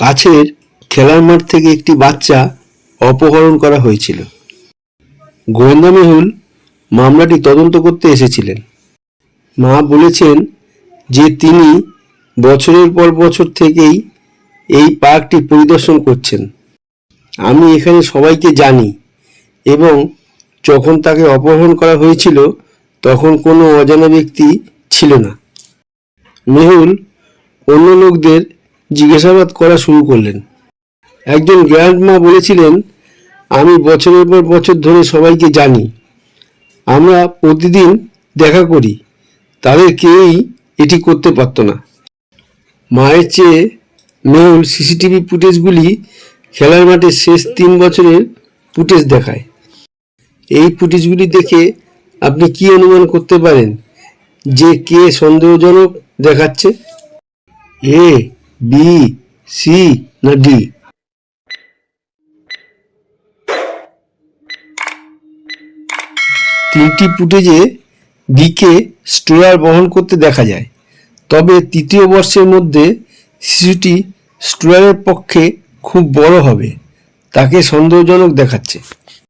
কাছের খেলার মাঠ থেকে একটি বাচ্চা অপহরণ করা হয়েছিল। গোয়েন্দা মেহুল মামলাটি তদন্ত করতে এসেছিলেন। মা বলেছেন যে তিনি বছরের পর বছর থেকেই এই পার্কটি পরিদর্শন করছেন। আমি এখানে সবাইকে জানি এবং যখন তাকে অপহরণ করা হয়েছিল তখন কোনো অজানা ব্যক্তি ছিল না। মেহুল অন্য লোকদের জিজ্ঞাসাবাদ করা শুরু করলেন। একজন গ্র্যান্ড মা বলেছিলেন, আমি বছরের পর বছর ধরে সবাইকে জানি। আমরা প্রতিদিন দেখা করি। তাদের কেউই এটি করতে পারতো না। মায়ের চেয়ে মেহুল সিসিটিভি ফুটেজগুলি খেলার মাঠে শেষ তিন বছরের ফুটেজ দেখায়। এই ফুটেজগুলি দেখে আপনি কি অনুমান করতে পারেন যে কে সন্দেহজনক দেখাচ্ছে? এ বি সি না ডি তিনটি ফুটেজে বিকে স্ট্রোয়ার বহন করতে দেখা যায়। তবে তৃতীয় বর্ষের মধ্যে শিশুটি স্ট্রোয়ারের পক্ষে খুব বড় হবে, তাকে সন্দেহজনক দেখাচ্ছে।